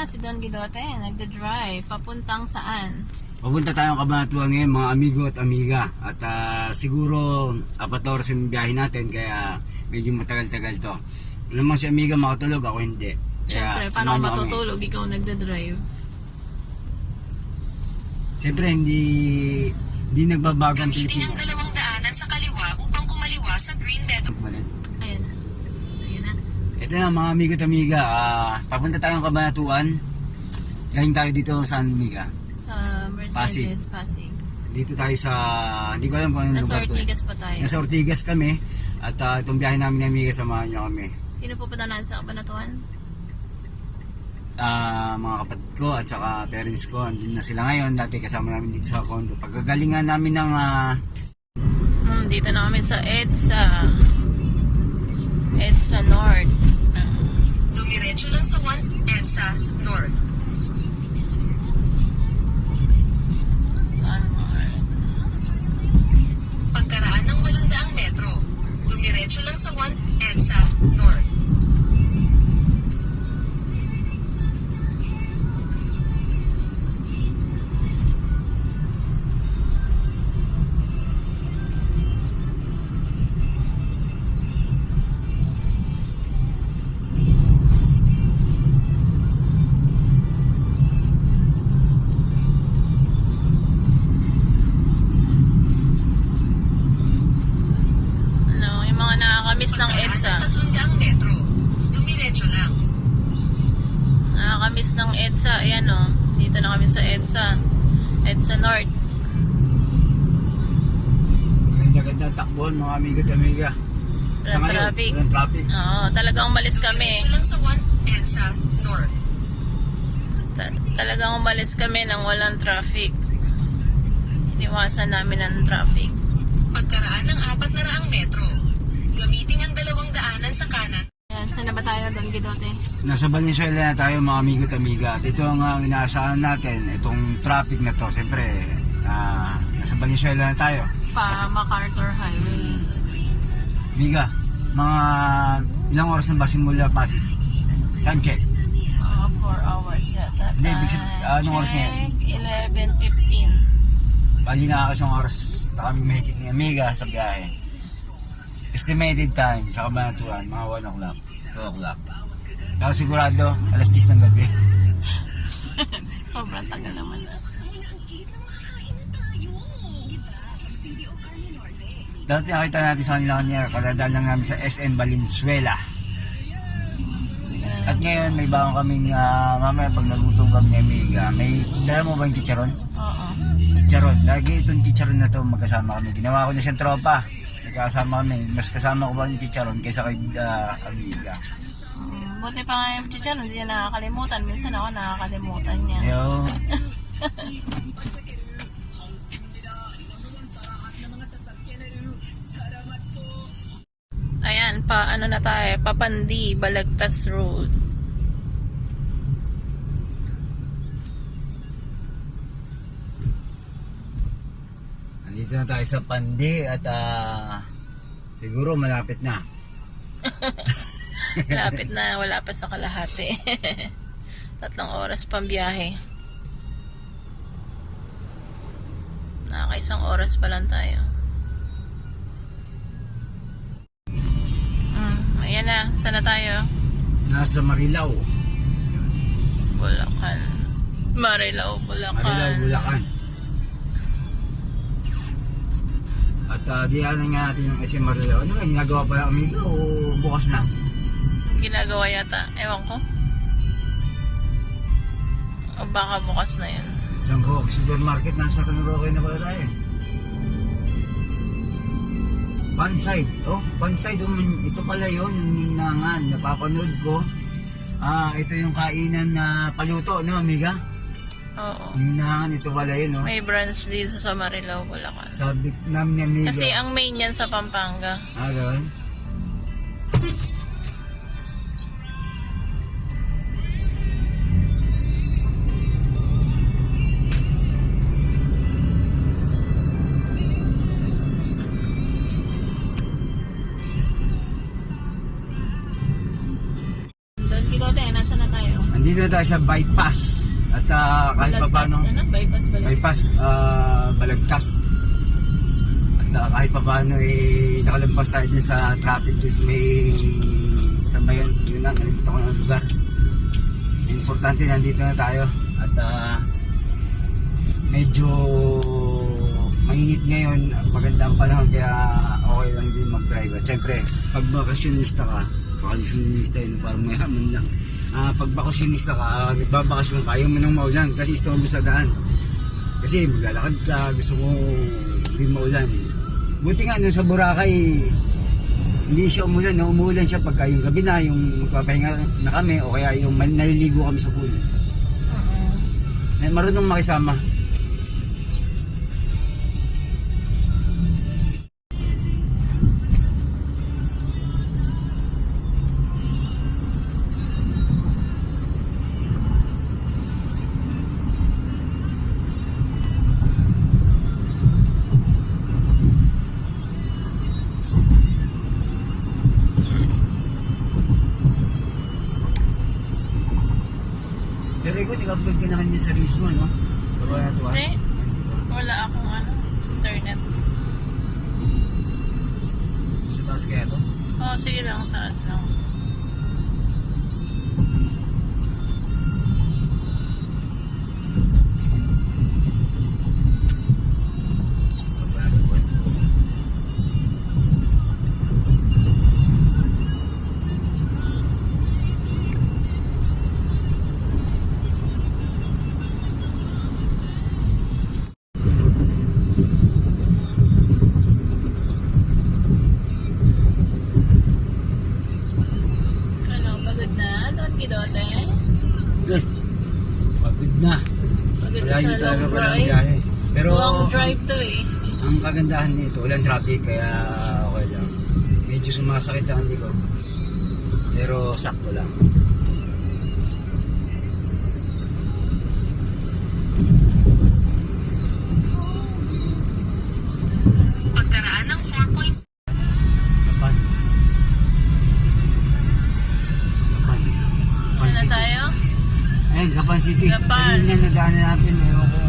na si Don Guidote, nagda-drive. Papuntang saan? Papunta tayong kabanatuan ngayon mga amigo at amiga. At ah, siguro apat na oras yung biyahe natin kaya medyo matagal-tagal to. Alam mo si amiga makatulog, ako hindi. Siyempre, Kaya paano ka samahan niyo kami. matutulog? Ikaw nagda-drive. Siyempre hindi hindi nagbabago ang Gamitin ang dalawang daanan sa kaliwa upang kumaliwa sa Green Meadow. Malit. Ayan na. Ayan na. Ito na mga amigo at amiga, ah, papunta tayong kabanatuan. Galing tayo dito sa amiga. Sa Mercedes, Pasig. Dito tayo sa, hindi ko alam kung anong Nasa lugar to. eh. Ortigas pa tayo. Nasa Ortigas kami. At ah, itong biyahe namin ni amiga, samahan niyo kami. Sino pupunta natin sa Kabanatuan? Ah, mga kapatid ko at saka parents ko, andun na sila ngayon. Dati kasama namin dito sa condo. Pagkagalingan namin ng ah, Hmm, dito na kami sa EDSA. EDSA North. Dumiretso lang sa 1 EDSA North. North. Pagkaraan ng walundaang metro. Dumiretso lang sa 1 EDSA North. Takbuhan mga amigo at amiga. Walang traffic. Walang traffic. Oo, talagang umalis kami. Lang sa 1 EDSA North. Ta- talagang umalis kami nang walang traffic. Iniwasan namin ang traffic. Pagkaraan ng apat na raang metro. Gamitin ang dalawang daanan sa kanan. Ayan, saan na ba tayo doon, Gidote? Nasa Valenzuela na tayo mga amigo at amiga. At ito ang uh, inaasahan natin, itong traffic na to. Siyempre, ah, nasa Valenzuela na tayo. Pa MacArthur Highway. Amiga, mga ilang oras na ba simula Pasig? Time check. Mga 4 hours yata. Hindi, ibig sabihin, anong oras ngayon? 11.15. Bali na isang oras na kami mahigit ni Amiga sa biyahe. Estimated time sa kabanatuan, mga 1 o'clock, 2 o'clock. Pero sigurado, alas 10 ng gabi. Sobrang tagal naman. Dapat nakita natin sa kanila kanina, kadadaan lang namin sa SM Valenzuela. At ngayon, may bago kaming, ah, mamaya pag nagutom kami ni Amiga, may, dala mo ba yung chicharon? Oo. Chicharon. Lagi itong chicharon na to magkasama kami. Ginawa ko na siyang tropa. Nagkasama kami. Mas kasama ko ba yung chicharon kaysa kay ah, Amiga. Mm, Buti pa nga yung chichar, hindi niya nakakalimutan. Minsan ako nakakalimutan niya. Yo. pa ano na tayo, Papandi, Balagtas Road. Andito na tayo sa Pandi at ah, siguro malapit na. Lapit na, wala pa sa kalahati. Tatlong oras pang biyahe. Nakakaisang oras pa lang tayo. Ayan na, saan na tayo? Nasa Marilao. Bulacan. Marilao, Bulacan. Marilao, Bulacan. At uh, diyanan nga natin yung SM Marilao. Ano ba, ginagawa pa lang amigo o bukas na? Ginagawa yata. Ewan ko. O baka bukas na yun. San Roque Supermarket, nasa San Roque na pala tayo. Panside. Oh, panside. Oh, min- ito pala yun, ninangan. Napapanood ko. Ah, ito yung kainan na paluto, no, amiga? Oo. Ninangan, ito pala yun, no? May branch dito sa Marilao, Bulacan. Sabi namin ni amiga. Kasi ang main yan sa Pampanga. Ah, gawin? Tayo? Sa bypass. At ah, kahit pa paano, ano? Bypass, balagtas. bypass, ah, balagtas. At ah, kahit pa paano, eh, nakalampas tayo dun sa traffic dun sa may, sa bayan, yun na, nalimutan ko ng lugar. Importante, nandito na tayo. At ah, medyo mainit ngayon, maganda ang panahon, kaya okay lang din mag-drive. At syempre, pag bakasyonista ka, bakasyonista yun, parang mayaman lang. Ah, pag bakasyonista ka, ah, nagbabakasyon ka, ayaw mo nang maulan kasi istorbo sa daan. Kasi maglalakad ka, gusto mo hindi maulan. Buti nga nung sa Boracay, hindi siya umulan, no? umulan siya pagka yung gabi na, yung magpapahinga na kami, o kaya yung naliligo kami sa pool. Oo. Eh, marunong makisama. Pero ikaw, ikaw ka na kanya sa reels mo, no? Pero wala to. Hindi. Wala akong ano, internet. Sa taas kaya to? Oo, sige lang, taas lang. Pero Long drive to eh. ang kagandahan nito, walang traffic kaya okay lang. Medyo sumasakit lang ang likod. Pero sakto lang. Pagkaraan ng 4 point Kapan. Kapan. Kapan Ano City. tayo? Ayun, Kapan City. Kapan. Kanina nadaanan natin. Ewan ko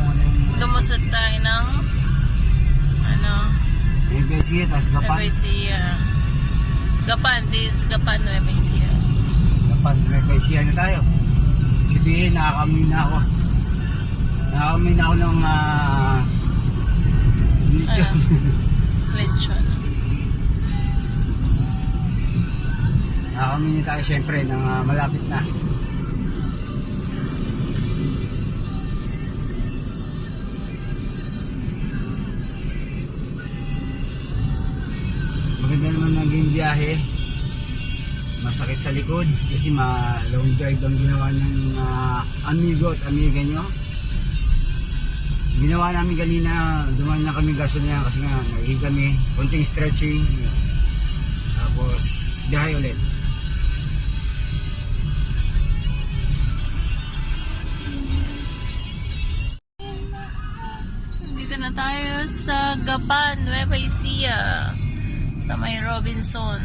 ano. Lumusot tayo ng ano, siya, tapos Kapan. Nueva Ecija. Gapan, this Gapan. Kapag may siya na tayo. Sabihin, nakakamoy na ako. Nakakamoy na ako ng uh, lechon. Lechon. Nakakamoy na tayo syempre ng ah, malapit na. Biyahe. Masakit sa likod kasi ma long drive ang ginawa ng ah, amigo at amiga nyo. Ginawa namin kanina, dumaan na kami gasolina kasi nga naihi kami, konting stretching. Tapos biyahe ulit. Dito na tayo sa Gapan, Nueva Ecija. Sa may Robinson.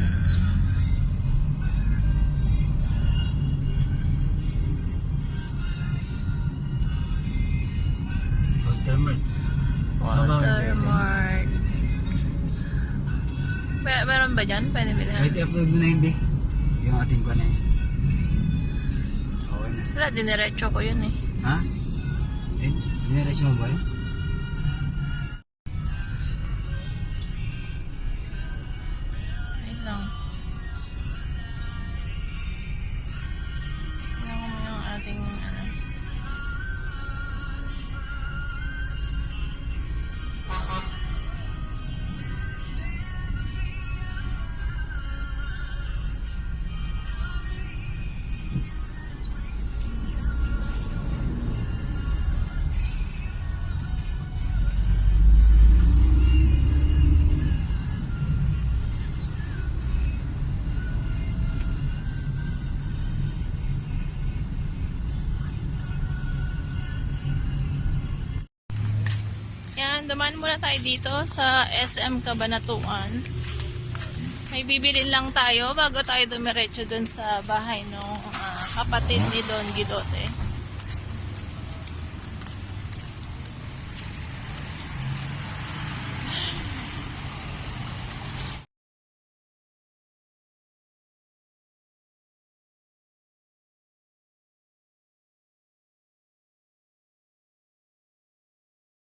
Customer. Walter Mart. Mer meron ba dyan? Pwede bilhin? Kahit i-upload mo na yun, Bi. Yung ating ko na yun. Okay na. Wala, diniretso ko yun eh. Ha? Eh, diniretso mo ba yun? Yan, dumaan muna tayo dito sa SM Cabanatuan. May bibili lang tayo bago tayo dumiretso dun sa bahay ng kapatid ni Don Gidote.